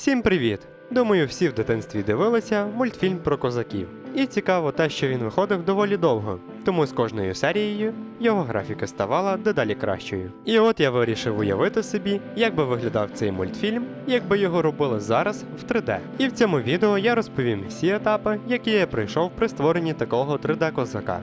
Всім привіт! Думаю, всі в дитинстві дивилися мультфільм про козаків. І цікаво те, що він виходив доволі довго, тому з кожною серією його графіка ставала дедалі кращою. І от я вирішив уявити собі, як би виглядав цей мультфільм, якби його робили зараз в 3D. І в цьому відео я розповім всі етапи, які я пройшов при створенні такого 3D козака.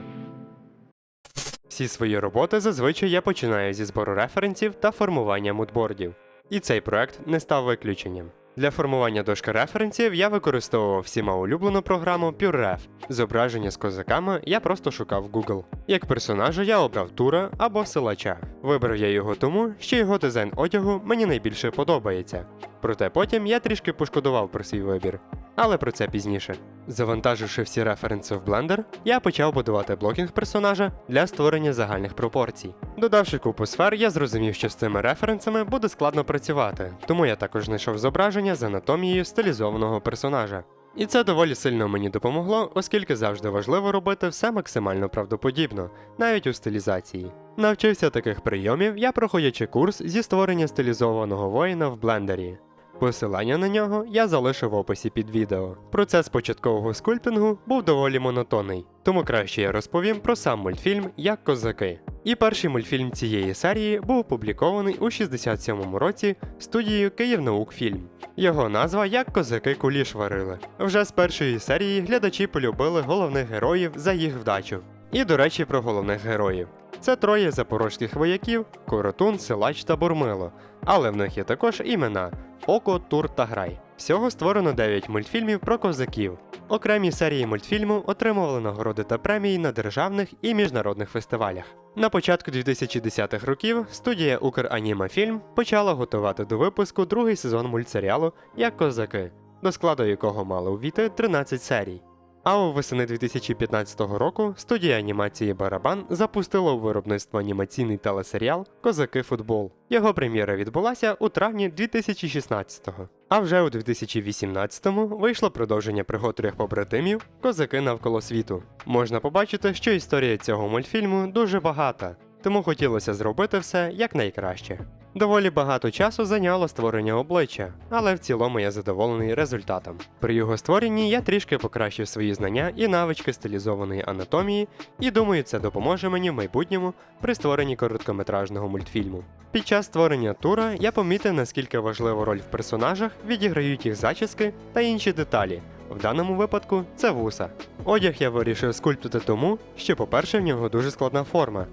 Всі свої роботи зазвичай я починаю зі збору референсів та формування мудбордів. І цей проект не став виключенням. Для формування дошки референсів я використовував всіма улюблену програму PureRef. Зображення з козаками я просто шукав Google. Як персонажа я обрав Тура або силача. Вибрав я його тому, що його дизайн одягу мені найбільше подобається. Проте потім я трішки пошкодував про свій вибір. Але про це пізніше. Завантаживши всі референси в Blender, я почав будувати блокінг персонажа для створення загальних пропорцій. Додавши купу сфер, я зрозумів, що з цими референсами буде складно працювати, тому я також знайшов зображення з анатомією стилізованого персонажа. І це доволі сильно мені допомогло, оскільки завжди важливо робити все максимально правдоподібно, навіть у стилізації. Навчився таких прийомів я проходячи курс зі створення стилізованого воїна в блендері. Посилання на нього я залишив в описі під відео. Процес початкового скульптингу був доволі монотонний, тому краще я розповім про сам мультфільм як козаки. І перший мультфільм цієї серії був опублікований у 67-му році студією Київнаукфільм. Його назва як козаки куліш варили. Вже з першої серії глядачі полюбили головних героїв за їх вдачу. І до речі, про головних героїв. Це троє запорожських вояків: Коротун, Силач та Бурмило. Але в них є також імена Око, Тур та Грай. Всього створено 9 мультфільмів про козаків. Окремі серії мультфільму отримували нагороди та премії на державних і міжнародних фестивалях. На початку 2010-х років студія Укранімафільм почала готувати до випуску другий сезон мультсеріалу як козаки, до складу якого мало увійти 13 серій. А у весени 2015 року студія анімації Барабан запустила у виробництво анімаційний телесеріал Козаки Футбол. Його прем'єра відбулася у травні 2016-го. А вже у 2018-му вийшло продовження пригод трьох побратимів Козаки навколо світу. Можна побачити, що історія цього мультфільму дуже багата, тому хотілося зробити все якнайкраще. Доволі багато часу зайняло створення обличчя, але в цілому я задоволений результатом. При його створенні я трішки покращив свої знання і навички стилізованої анатомії, і думаю, це допоможе мені в майбутньому при створенні короткометражного мультфільму. Під час створення тура я помітив, наскільки важливу роль в персонажах відіграють їх зачіски та інші деталі. В даному випадку це вуса. Одяг я вирішив скульптити тому, що, по-перше, в нього дуже складна форма.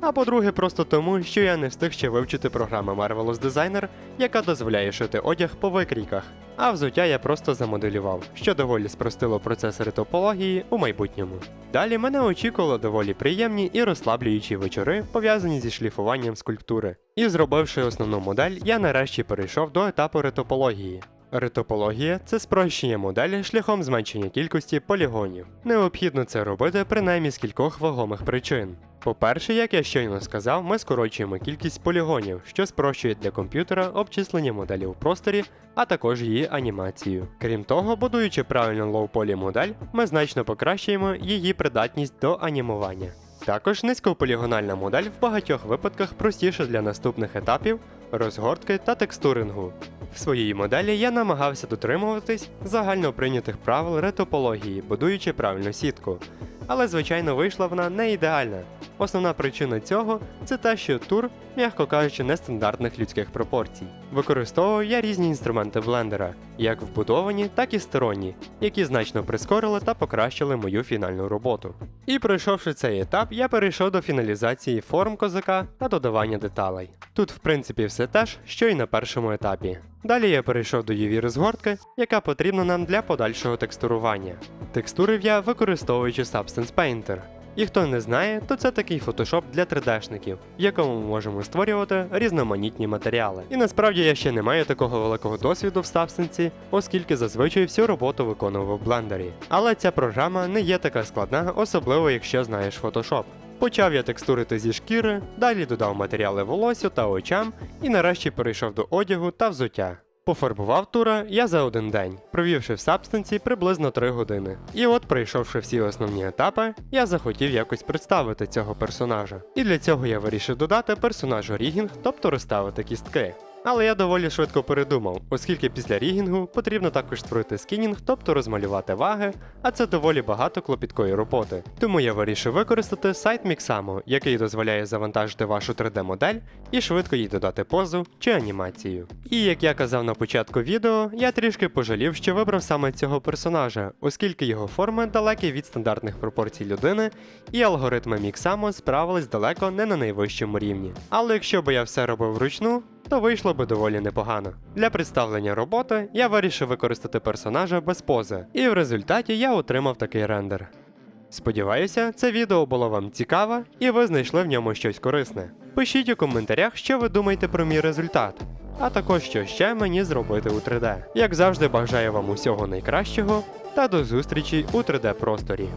А по-друге, просто тому, що я не встиг ще вивчити програму Marvelous Designer, яка дозволяє шити одяг по викрійках. А взуття я просто замоделював, що доволі спростило процес ретопології у майбутньому. Далі мене очікували доволі приємні і розслаблюючі вечори, пов'язані зі шліфуванням скульптури. І зробивши основну модель, я нарешті перейшов до етапу ретопології. Ретопологія це спрощення моделі шляхом зменшення кількості полігонів. Необхідно це робити принаймні з кількох вагомих причин. По-перше, як я щойно сказав, ми скорочуємо кількість полігонів, що спрощує для комп'ютера обчислення моделі в просторі, а також її анімацію. Крім того, будуючи правильно лоу-полі модель, ми значно покращуємо її придатність до анімування. Також низькополігональна модель в багатьох випадках простіша для наступних етапів розгортки та текстурингу. В своїй моделі я намагався дотримуватись загально прийнятих правил ретопології, будуючи правильну сітку. Але, звичайно, вийшла вона не ідеальна. Основна причина цього це те, що тур, м'яко кажучи, нестандартних людських пропорцій. Використовував я різні інструменти блендера, як вбудовані, так і сторонні, які значно прискорили та покращили мою фінальну роботу. І пройшовши цей етап, я перейшов до фіналізації форм козака та додавання деталей. Тут, в принципі, все те ж, що і на першому етапі. Далі я перейшов до UV розгортки, яка потрібна нам для подальшого текстурування. Текстурив я використовуючи Substance Painter. І хто не знає, то це такий фотошоп для 3D-шників, в якому ми можемо створювати різноманітні матеріали. І насправді я ще не маю такого великого досвіду в Substance, оскільки зазвичай всю роботу виконував в блендері. Але ця програма не є така складна, особливо якщо знаєш Photoshop. Почав я текстурити зі шкіри, далі додав матеріали волосю та очам і нарешті перейшов до одягу та взуття. Пофарбував тура я за один день, провівши в сабстанці приблизно 3 години. І от, пройшовши всі основні етапи, я захотів якось представити цього персонажа. І для цього я вирішив додати персонажу рігінг, тобто розставити кістки. Але я доволі швидко передумав, оскільки після рігінгу потрібно також створити скінінг, тобто розмалювати ваги, а це доволі багато клопіткої роботи. Тому я вирішив використати сайт Mixamo, який дозволяє завантажити вашу 3D-модель і швидко їй додати позу чи анімацію. І як я казав на початку відео, я трішки пожалів, що вибрав саме цього персонажа, оскільки його форми далекі від стандартних пропорцій людини, і алгоритми Mixamo справились далеко не на найвищому рівні. Але якщо би я все робив вручну, то вийшло би доволі непогано. Для представлення роботи я вирішив використати персонажа без пози, і в результаті я отримав такий рендер. Сподіваюся, це відео було вам цікаве і ви знайшли в ньому щось корисне. Пишіть у коментарях, що ви думаєте про мій результат, а також що ще мені зробити у 3D. Як завжди, бажаю вам усього найкращого та до зустрічі у 3D просторі.